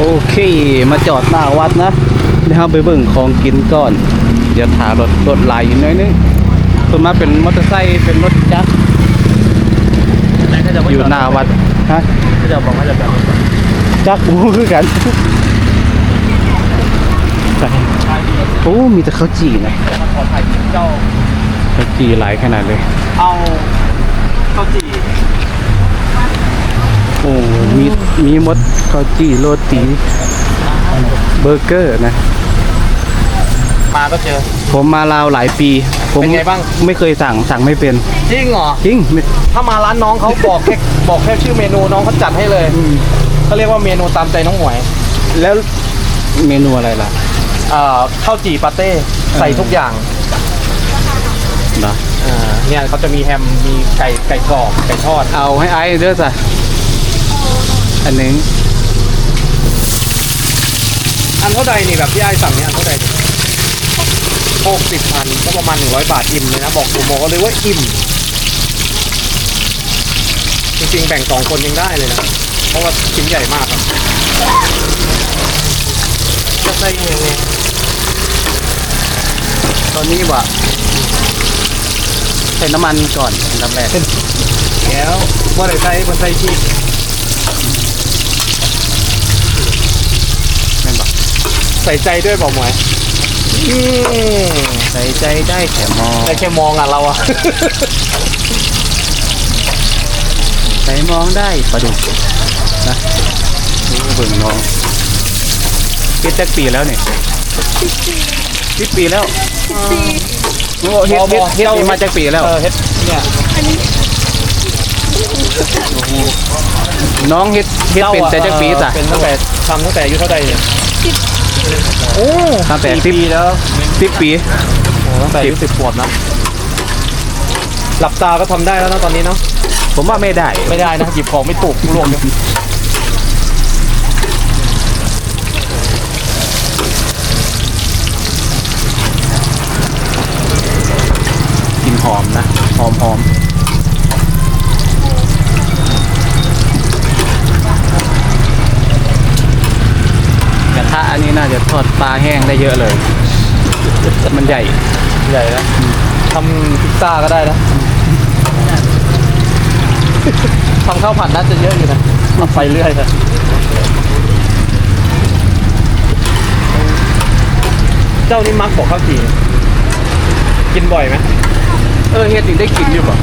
โอเค มาจอดหน้าวัดนะเดี๋ยวเราไปเบิ่งของกินก่อน เดี๋ยวถารถรถลายอยู่หน้อยนึงส่วนมากเป็นมอเตอร์ไซค์เป็นรถจักรแต่ก็จะอยู่หน้าวัดฮะก็จะบอกว่าจะแบบจักรบูคือกันไปโอ้มีแต่ข้าวจี่นะมาขอถ่ายคลิปเจ้าข้าวจี่หลายขนาดเลย เอาข้าวจี่โอ้มีมีหมดข้าวจี่โรตีเบอร์เกอร์นะ มาก็เจอ ผมมาลาวหลายปี ผมเป็นไงบ้าง ไม่เคยสั่งสั่งไม่เป็น จริงเหรอ จริงไม่ถ้ามาร้านน้องเขาบอกแค่บอกแค่ชื่อเมนูน้องเขาจัดให้เลยอืมเขาเรียกว่าเมนูตามใจน้องหมวยแล้วเมนูอะไรล่ะเอ่อข้าวจี่ปาเต้ใส่ทุกอย่างเนาะอ่าเนี่ยเขาจะมีแฮมมีไก่ไก่กรอบไก่ทอด เอาให้ไอ้เด้อจ้ะ อันหนึงอันเท่าใดนี่แบบที่ไอ้สั่งเนี่ยอันเท่าใดหกสิบพันก็ประมาณหนึ่งร้อยบาทอิ่มเลยนะ บอกดูบอกเลยว่าอิ่ม จริงๆ แบ่งสองคนยังได้เลยนะ เพราะว่าชิ้นใหญ่มากครับจะใส่ยังไงตอนนี้ว่าใส่น้ำมันก่อนอันดับแรกแล้วว่าไหนใส่บนใส่ชีส ม่นบอกใส่ใจด้วยบอกหมวยอืมใส่ใจได้แค่มองได้แค่มองอะเราอะ ใส่มองได้ปลาดุกนะนี่เบิ่งน้องปิดจักปีแล้วเนี่ยปิดปีแล้วโอ้เฮ็ดเฮ็ดเฮ็ดนี่มาจากปีแล้ว เออเฮ็ดเนี่ย น้องเฮ็ดเฮ็ดเป็นแต่จักปีจ้ะเป็นตั้งแต่ทำตั้งแต่อายุเท่าใดเนี่ยโอ้ตั้งแต่กี่สิบปีแล้วสิบปีโอ้ตั้งแต่อายุสิบขวบนะหลับตาก็ทำได้แล้วนะตอนนี้เนาะผมว่าไม่ได้ไม่ได้นะหยิบของไม่ถูกรวมเลยกลินหอมนะหอมหอมกระทะอั นนี้น่าจะทอดปลาแห้งได้เยอะเลย มันใหญ่ ใหญ่นะทำพิซซ่าก็ได้นะทำข้าวผัดน่าจะเยอะอยู่นะเอาไปเรื่อยนะเจ้านี่มักบอกข้าวจี่กินบ่อยไหมเออเฮ็ดนี่ได้กินอยู่ป่ะ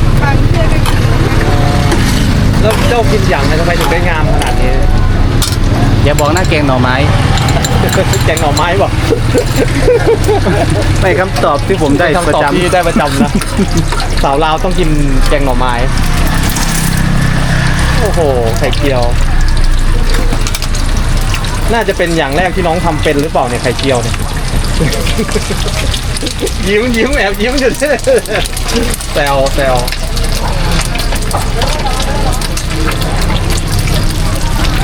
แล้วเจ้ากินอย่างไรทำไมถึงได้งามขนาดนี้ อย่าบอกหน้าแกงหน่อไม้ แกงหน่อไม้บอกไม่คำตอบที่ผมได้ประคำตอบจำที่ได้ประจำนะ สาวลาวต้องกินแกงหน่อไม้ โอ้โหไข่เจียว น่าจะเป็นอย่างแรกที่น้องทำเป็นหรือเปล่าเนี่ยไข่เจียวเนี่ย ยิ้มยิ้มแอบยิ้มอยู่เนี่ยแซวแซว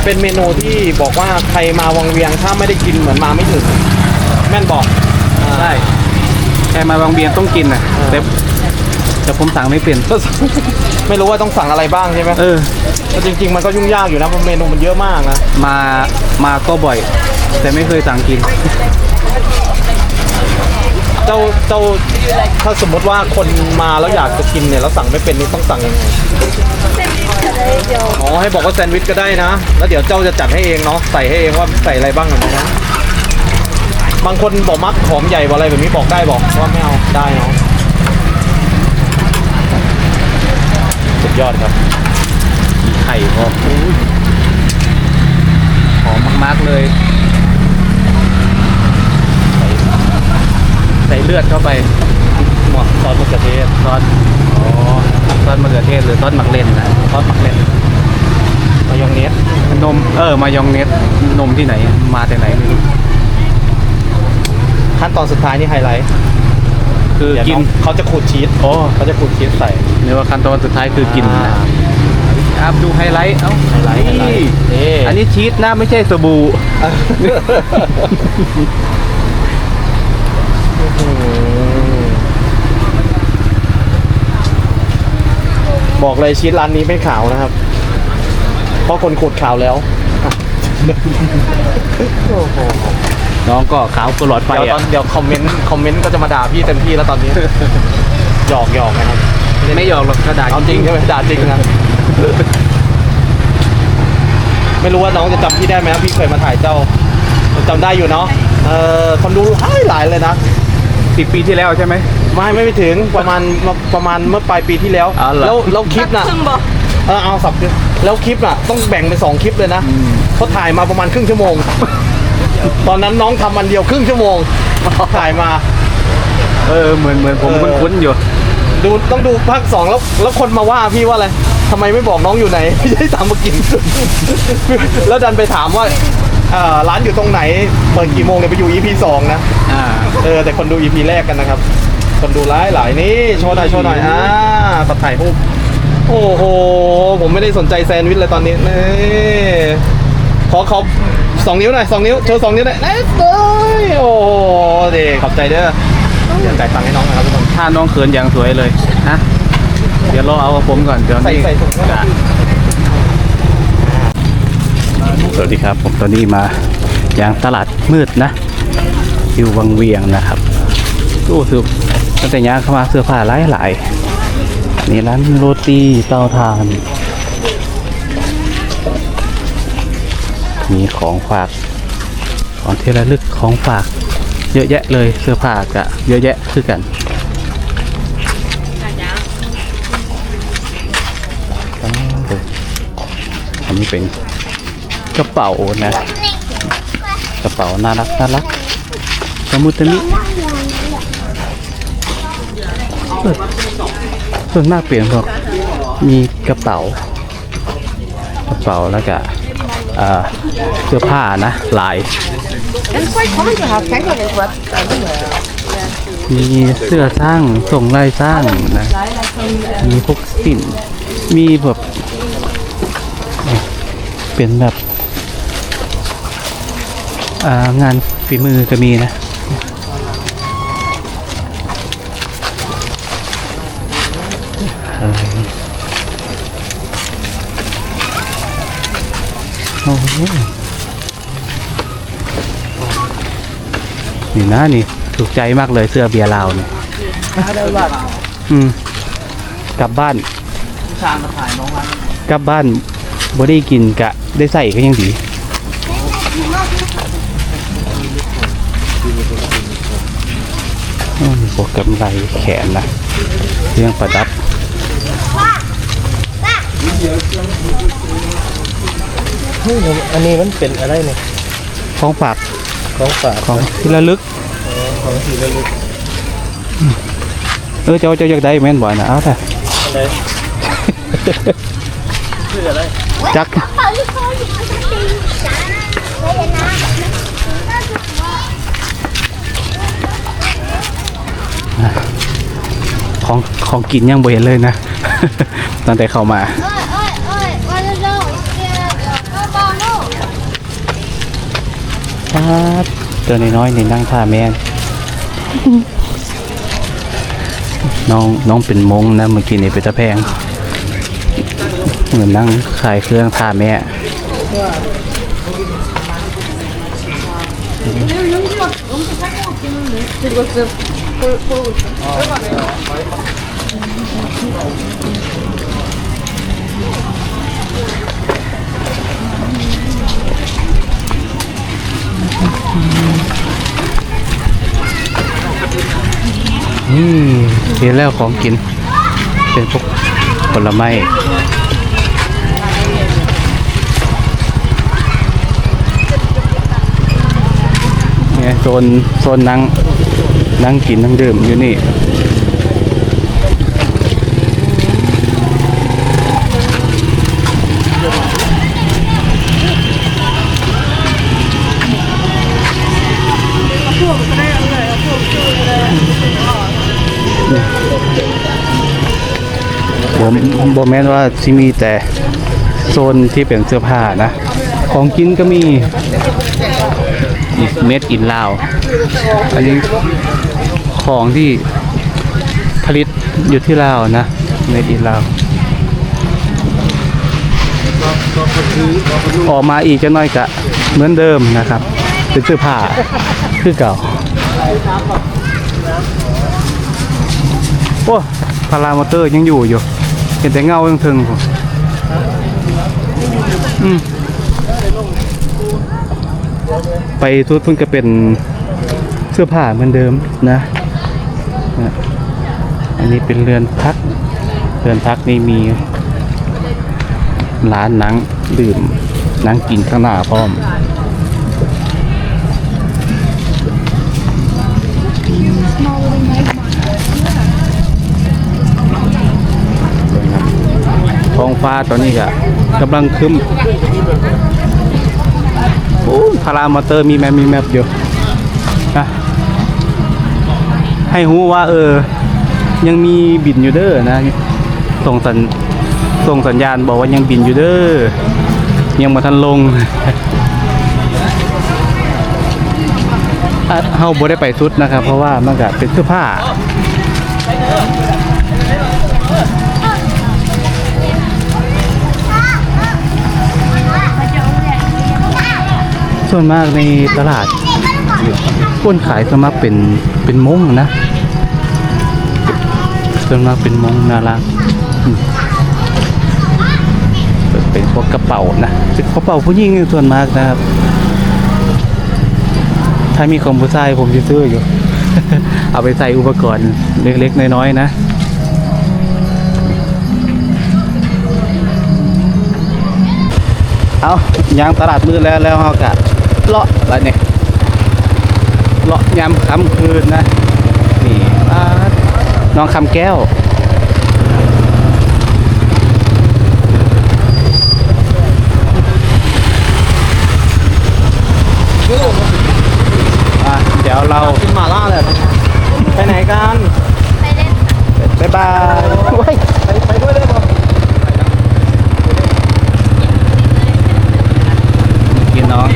เป็นเมนูที่บอกว่าใครมาวังเวียงถ้าไม่ได้กินเหมือนมาไม่ถึงแม่นบอกอ่าใช่ใครมาบางเบียนต้องกินนะเออแต่แต่ผมสั่งไม่เป็นไม่รู้ว่าต้องสั่งอะไรบ้างใช่ไหมเออแต่จริง ๆ มันก็ยุ่งยากอยู่นะเพราะเมนูมันเยอะมากนะมามาก็บ่อย แต่ไม่เคยสั่งกิน เจ้าเจ้าถ้าสมมติว่าคนมาแล้วอยากจะกินเนี่ยแล้วสั่งไม่เป็นนี่ต้องสั่งยังไง อ๋อให้บอกว่าแซนด์วิชก็ได้นะ แล้วเดี๋ยวเจ้าจะจัดให้เองเนาะใส่ให้เองว่าใส่อะไรบ้างนะนะบางคนบอกมักหอมใหญ่บอกอะไรแบบนี้บอกได้บอกว่าไม่เอาได้เนาะสุดยอดครับมีไข่พอหอมมากๆเลย ใส่เลือดเข้าไปหมดซอสมะเขือเทศซอสอ๋อ ซอสมะเขือเทศหรือซอสหมักเล่นนะซอสหมักเล่นมายองเนสนมเออมายองเนสนมที่ไหน มาแต่ไหนไม่รู้ขั้นตอนสุดท้ายนี่ไฮไลท์คือเดี๋ยวกินองเขาจะขูดชีสโอ้เขาจะขูดชีสใส่เรียกว่าขั้นตอนสุดท้ายคือกินอ่านะอัพดูไฮไลท์เอ้าไฮไลท์ไฮไลท์นี่อันนี้ชีสนะไม่ใช่สบู่ บอกเลยชีสร้านนี้ไม่ขาวนะครับ เพราะคนขูดขาวแล้วอะน้องก็ขาวกระหลอดไฟเดี๋ยวตออะนเดี๋ยวคอมเมนต์คอมเมนต์ก็จะมาด่าพี่เต็มที่แล้วตอนนี้ หยอกหยอกนะครับไม่หยอกหรอกกระดาษเอาจริงใช่ไหมด่าจริงนะไม่รู้ว่าน้องจะจำพี่ได้ไหมครับพี่เคยมาถ่ายเจ้าจำได้อยู่เนาะเออคนดูหลายหลายเลยนะสิบปีที่แล้วใช่ไหม ไม่ไม่ไปถึงประมาณประมาณเมื่อปลายปีที่แล้ว อ๋อเหรอ แล้วแล้วคลิปน่ะครึ่งบ่เออเอาสับแล้วคลิปน่ะต้องแบ่งเป็นสองคลิปเลยนะเขาถ่ายมาประมาณครึ่งชั่วโมง ตอนนั้นน้องทำวันเดียวครึ่งชั่วโมงถ่ายมา เออเหมือนเหมือนผมเออ คุ้นๆอยู่ ดูต้องดูภาคสองแล้วแล้วคนมาว่าพี่ว่าอะไรทำไมไม่บอกน้องอยู่ไหน ไม่ใช่ตามมากิน แล้วดันไปถามว่าเอ่อร้านอยู่ตรงไหน เปิดกี่โมงเนี่ยไปอยู่ EP สองนะ อ่า เออแต่คนดู EP แรกกันนะครับ คนดูหลายหลายนี่โชว์หน่อยโชว์หน่อยอ่าตัดถ่ายรูปโอ้โห ผมไม่ได้สนใจแซนด์วิชเลยตอนนี้นี่ขอขอสองนิ้วหน่อยสองนิ้วโชว์สองนิ้วหน่อยเอ้ยเอ้ยโอ้โหเด็กขอบใจเด้อเดี๋ยวจ่ายตังค์ให้น้องนะครับทุกคน ถ้าน้องเขินอย่างสวยเลยนะเดี๋ยวรอเอากับผมก่อนเดี๋ยวใส่นี้ใส่ถุงให้หน่อยสวัสดีครับ ผมตอนนี้มาอย่างตลาดมืดนะอยู่วังเวียงนะครับตู้สืบ ตั้งแต่ย่างเข้ามาเสื้อผ้าหลายหลายๆนนี้ร้านโรตีเตาถ่าน มีของฝาก ของที่ระลึกของฝาก เยอะแยะเลยเสื้อผ้าก็เยอะแยะคือกันอันนี้เป็นกระเป๋านะ กระเป๋าน่ารักน่ารักสมุตมิเออ ส่วนมากเปลี่ยนพวกมีกระเป๋ากระเป๋าแล้วก็เสื้อผ้านะลายมีเสื้อสร้างส่งลายสร้างนะมีพวกสินมีแบบเป็นแบบงานฝีมือก็มีนะ อะไร โอ้โหนี่นะนี่ถูกใจมากเลยเสื้อเบียร์ลาวเนี่ยอืมกลับบ้านชาญมาถ่ายน้องร้านกลับบ้านบ่ได้กินกะได้ใส่ก็ยังดีอืมพวกกำไรแขนนะเรื่องประดับ อันนี้มันเป็นอะไรเนี่ยของฝากของฝากของที่ระลึกของสีระลึกเออเจ้าเจ้าอยากได้แม่นบ่อยนะเอาแต่อะไรชื่ออะไรจักของของกินยังบ่เห็นเลยนะตั้งแต่เข้ามา ครับตัวน้อยๆในนั่งท่าแม่นน้องน้องเป็นมงนะเมื่อกี้นี่เป็นตะแพง เหมือนนั่งขายเครื่องท่าแม่อ มเห็นแล้วของกิน เป็นพวกผลไม้เนี่ยโซนโซนนั่งนั่งกินนั่งดื่มอยู่นี่ ผมผมแม้นว่าที่มีแต่โซนที่เป็นเสื้อผ้านะ ของกินก็มีเม็ดอินลาว อันนี้ของที่ผลิตอยู่ที่ลาวนะเม็ดอินลาวออกมาอีกจะน้อยกะเหมือนเดิมนะครับ เป็นเสื้อผ้าคือเก่าโอ้พารามอเตอร์ยังอยู่อยู่ เห็นแต่เงายังถึงผมไปทุดเพิ่งก็เป็นเสื้อผ้าเหมือนเดิมนะ อันนี้เป็นเรือนพัก เรือนพักนี่มีร้านนังดื่มนังกินข้างหน้าพร้อม องฟ้าตอนนี้ก็กำลังครึ้มโอ้พารามอเตอร์มีแมปมีแมปอยู่นะให้รู้ว่าเออ ยังมีบินอยู่เด้อนะ ส่งสัญส่งสัญญาณบอกว่ายังบินอยู่เด้อ ยังมาทันลงเฮาบ่ได้ไปสุดนะครับ เพราะว่ามันก็เป็นเสื้อผ้า ส่วนมากในตลาดคนขายส่วนมากเป็นเป็นมงนะ ส่วนมากเป็นมงน่ารักเป็นพวกกระเป๋านะกระเป๋าผู้หญิงส่วนมากนะครับ ถ้ามีของผู้ชายผมจะซื้ออยู่ เอาไปใส่อุปกรณ์เล็กๆน้อยๆนะเอายางตลาดมืดแล้วแล้วเขากะ เลาะอะไรเนี่ยเลาะยามค่ำคืนนะนี่อ่าน้องคำแก้ว อะเดี๋ยวเรา กินหม่าล่าเลยไปไหนกัน บ๊ายบายเว้ย ไปไปด้วยได้ปะ พี่น้อง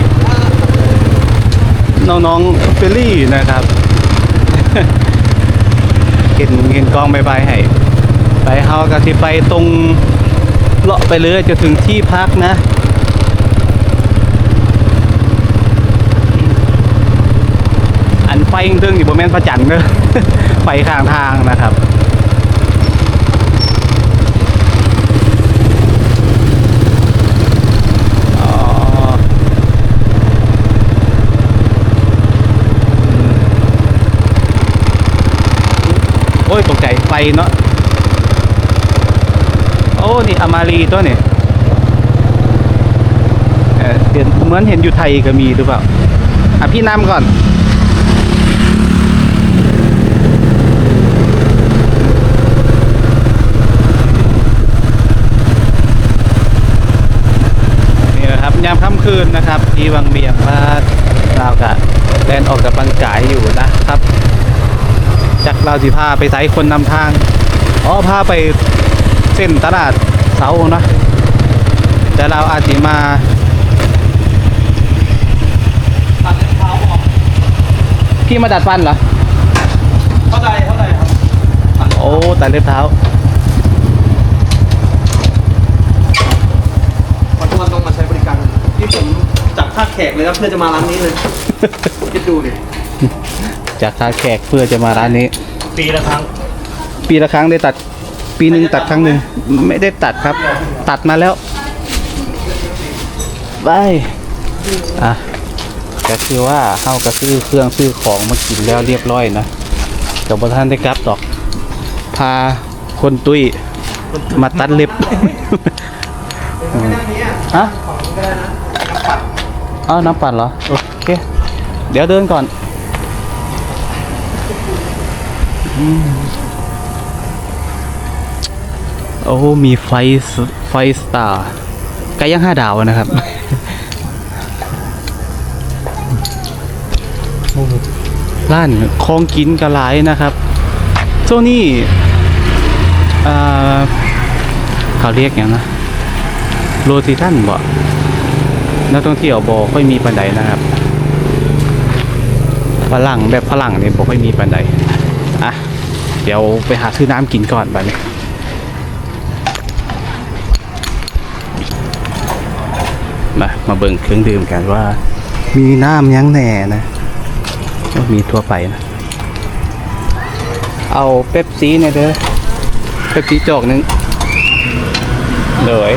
น้องๆเฟลลี่นะครับ เห็นเห็นกองบใบให้ไปเฮาก็สิไปตรงเลาะไปเรื่อยจะถึงที่พักนะอันไฟตึงๆอยู่บนแม่นพระจันทร์เนอะไฟข้างทางนะครับ อ๋อ โอ้ยตกใจไฟเนาะโอ้นี่อามารีตัวนี่เออเห็นเหมือนเห็นอยู่ไทยก็มีหรือเปล่าอะพี่นำก่อนนี่นะครับยามค่ำคืนนะครับ ที่วังเบียงว่าเรากะแลนออกกำลังกายอยู่นะ เราสิพาไปไสคนนำทาง อ๋อพาไปเส้นตลาดเสาเนาะแต่เราอาจจะมาตัดเท้าออกพี่มาดัดฟันเหรอเท่าไหร่เท่าไหร่ครับตัดโอ้ตัดเล็บเท้าวันทุกวันต้องมาใช้บริการที่ผมจับค่าแขกเลยครับเพื่อจะมาร้านนี้เลย คิดดูดิจากคาแขกเพื่อจะมาร้านนี้ ปีละครั้ง ปีละครั้งได้ตัด ปีหนึ่งตัดครั้งหนึ่งไม่ได้ตัดครับ ตัดมาแล้วบายอะก็คือว่าเข้าก็ซื้อเครื่องซื้อของมากินแล้วเรียบร้อยนะกับบท่านได้กลับดอก พาคนตุ้ยมาตัดเล็บอืมฮะอ้าวน้ำปั่นเหรอ โอเค เดี๋ยวเดินก่อน โอ้ มีไฟไฟสตาร์ไก่ย่างห้าดาวนะครับโอ้ร้านของกินกระหลายนะครับโซนี่เขาเรียกอย่างนะโรติทันบ่นักท่องเที่ยวบ่ค่อยมีปันใดนะครับฝรั่งแบบฝรั่งเนี่ยบ่ค่อยมีปันใด อะ เดี๋ยวไปหาซื้อน้ำกินก่อนบันี้มามาเบิ่งเครื่องดื่มกันว่า มีน้ำยังแหน่นะ ก็มีทั่วไปนะ เอาเป๊ปซี่เนี่ยเด้อ เป๊ปซี่จอกนึงเลย